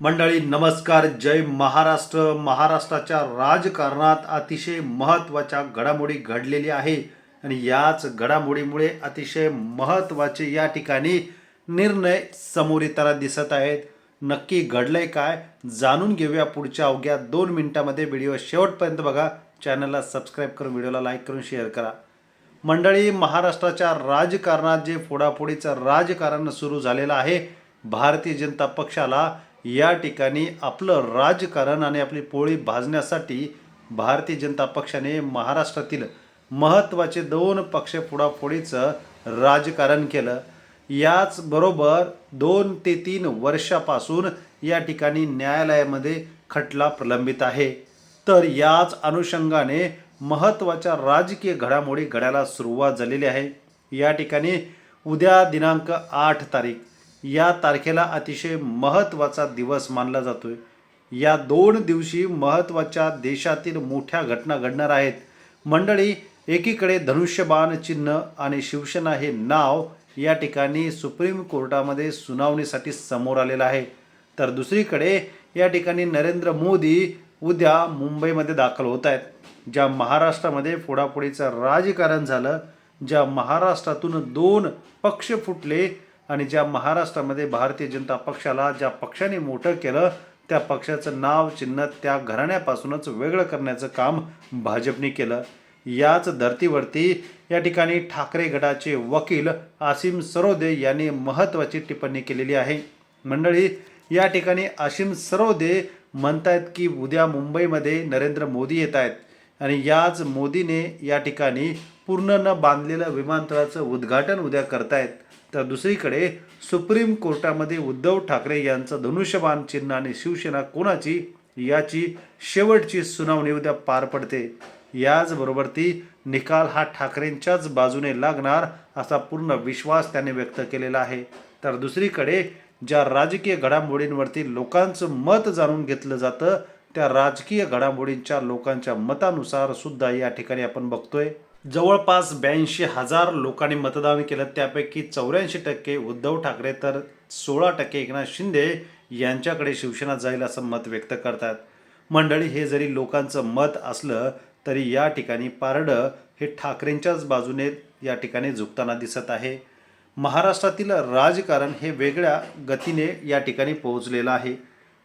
मंडळी नमस्कार. जय महाराष्ट्र. महाराष्ट्राच्या राजकारणात अतिशय महत्त्वाच्या घडामोडी घडलेली आहे आणि याच घडामोडीमुळे अतिशय महत्त्वाचे या ठिकाणी निर्णय समोर येताना दिसत आहेत. नक्की घडलंय काय? जाणून घेऊया पुढच्या अवघ्या दोन मिनिटामध्ये. व्हिडिओ शेवटपर्यंत बघा. चॅनलला सबस्क्राईब करून व्हिडिओला लाईक करून शेअर करा. मंडळी महाराष्ट्राच्या राजकारणात जे फोडाफोडीचं राजकारण सुरू झालेलं आहे भारतीय जनता पक्षाला या ठिकाणी आपलं राजकारण आणि आपली पोळी भाजण्यासाठी भारतीय जनता पक्षाने महाराष्ट्रातील महत्त्वाचे दोन पक्ष पुढाफोडीचं राजकारण केलं. याचबरोबर दोन ते तीन वर्षापासून या ठिकाणी न्यायालयामध्ये खटला प्रलंबित आहे. तर याच अनुषंगाने महत्त्वाच्या राजकीय घडामोडी घडायला सुरुवात झालेली आहे. या ठिकाणी उद्या दिनांक आठ तारीख या तारखेला अतिशय महत्त्वाचा दिवस मानला जातोय. या दोन दिवशी महत्त्वाच्या देशातील मोठ्या घटना घडणार आहेत. मंडळी एकीकडे धनुष्यबाण चिन्ह आणि शिवसेना हे नाव या ठिकाणी सुप्रीम कोर्टामध्ये सुनावणीसाठी समोर आलेलं आहे. तर दुसरीकडे या ठिकाणी नरेंद्र मोदी उद्या मुंबईमध्ये दाखल होत आहेत. ज्या महाराष्ट्रामध्ये फोडाफोडीचं राजकारण झालं ज्या महाराष्ट्रातून दोन पक्ष फुटले आणि ज्या महाराष्ट्रामध्ये भारतीय जनता पक्षाला ज्या पक्षाने मोठं केलं त्या पक्षाचं नाव चिन्ह त्या घराण्यापासूनच वेगळं करण्याचं काम भाजपने केलं. याच धर्तीवरती या ठिकाणी ठाकरे गटाचे वकील आसिम सरोदे यांनी महत्त्वाची टिप्पणी केलेली आहे. मंडळी या ठिकाणी आसिम सरोदे म्हणतायत की उद्या मुंबईमध्ये नरेंद्र मोदी येत आहेत आणि याच मोदीने या ठिकाणी पूर्ण न बांधलेलं विमानतळाचं उद्घाटन उद्या करतायत. तर दुसरीकडे सुप्रीम कोर्टामध्ये उद्धव ठाकरे यांचं धनुष्यबाण चिन्ह आणि शिवसेना कोणाची याची शेवटची सुनावणी उद्या पार पडते. याचबरोबर ती निकाल हा ठाकरेंच्याच बाजूने लागणार असा पूर्ण विश्वास त्याने व्यक्त केलेला आहे. तर दुसरीकडे ज्या राजकीय घडामोडींवरती लोकांचं मत जाणून घेतलं जातं त्या राजकीय घडामोडींच्या लोकांच्या मतानुसार सुद्धा या ठिकाणी आपण बघतोय. जवळपास ब्याऐंशी हजार लोकांनी मतदान केलं. त्यापैकी चौऱ्याऐंशी टक्के उद्धव ठाकरे तर सोळा टक्के एकनाथ शिंदे यांच्याकडे शिवसेना जाईल असं मत व्यक्त करतात. मंडळी हे जरी लोकांचं मत असलं तरी या ठिकाणी पारडं हे ठाकरेंच्याच बाजूने या ठिकाणी झुकताना दिसत आहे. महाराष्ट्रातील राजकारण हे वेगळ्या गतीने या ठिकाणी पोहोचलेलं आहे.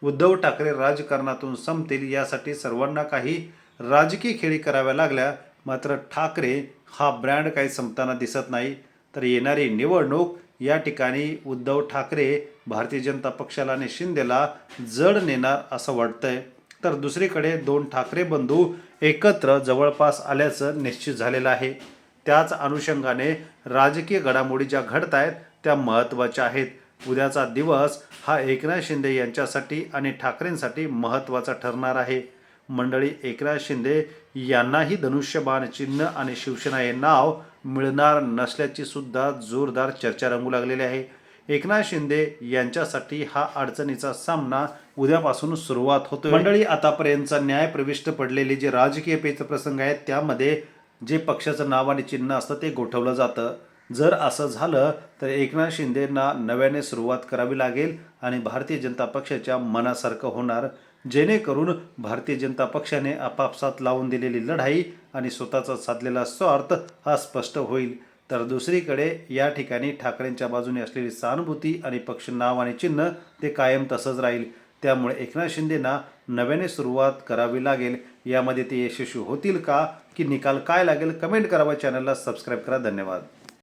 उद्धव ठाकरे राजकारणातून संपतील यासाठी सर्वांना काही राजकीय खेळी कराव्या लागल्या. मात्र ठाकरे हा ब्रँड काही संपताना दिसत नाही. तर येणारी निवडणूक या ठिकाणी उद्धव ठाकरे भारतीय जनता पक्षाला आणि शिंदेला जड नेणार असं वाटतंय. तर दुसरीकडे दोन ठाकरे बंधू एकत्र जवळपास आल्याचं निश्चित झालेलं आहे. त्याच अनुषंगाने राजकीय घडामोडी ज्या घडत आहेत त्या महत्त्वाच्या आहेत. उद्याचा दिवस हा एकनाथ शिंदे यांच्यासाठी आणि ठाकरेंसाठी महत्त्वाचा ठरणार आहे. मंडळी एकनाथ शिंदे यांनाही धनुष्यबाण चिन्ह आणि शिवसेना हे नाव मिळणार नसल्याची सुद्धा जोरदार चर्चा रंगू लागलेली आहे. एकनाथ शिंदे यांच्यासाठी हा अडचणीचा सामना उद्यापासून सुरुवात होतो मंडळी आतापर्यंतचा न्याय प्रविष्ट पडलेले जे राजकीय पेच प्रसंग आहेत त्यामध्ये जे पक्षाचं नाव आणि चिन्ह असतं ते गोठवलं जातं. जर असं झालं तर एकनाथ शिंदेंना नव्याने सुरुवात करावी लागेल आणि भारतीय जनता पक्षाच्या मनासारखं होणार जेणेकरून भारतीय जनता पक्षाने आपापसात लावून दिलेली लढाई आणि स्वतःचा साधलेला स्वार्थ हा स्पष्ट होईल. तर दुसरीकडे या ठिकाणी ठाकरेंच्या बाजूने असलेली सहानुभूती आणि पक्ष नाव आणि चिन्ह ते कायम तसंच राहील. त्यामुळे एकनाथ शिंदेना नव्याने सुरुवात करावी लागेल. यामध्ये ते यशस्वी होतील का की निकाल काय लागेल कमेंट करावा चॅनलला सबस्क्राईब करा. धन्यवाद.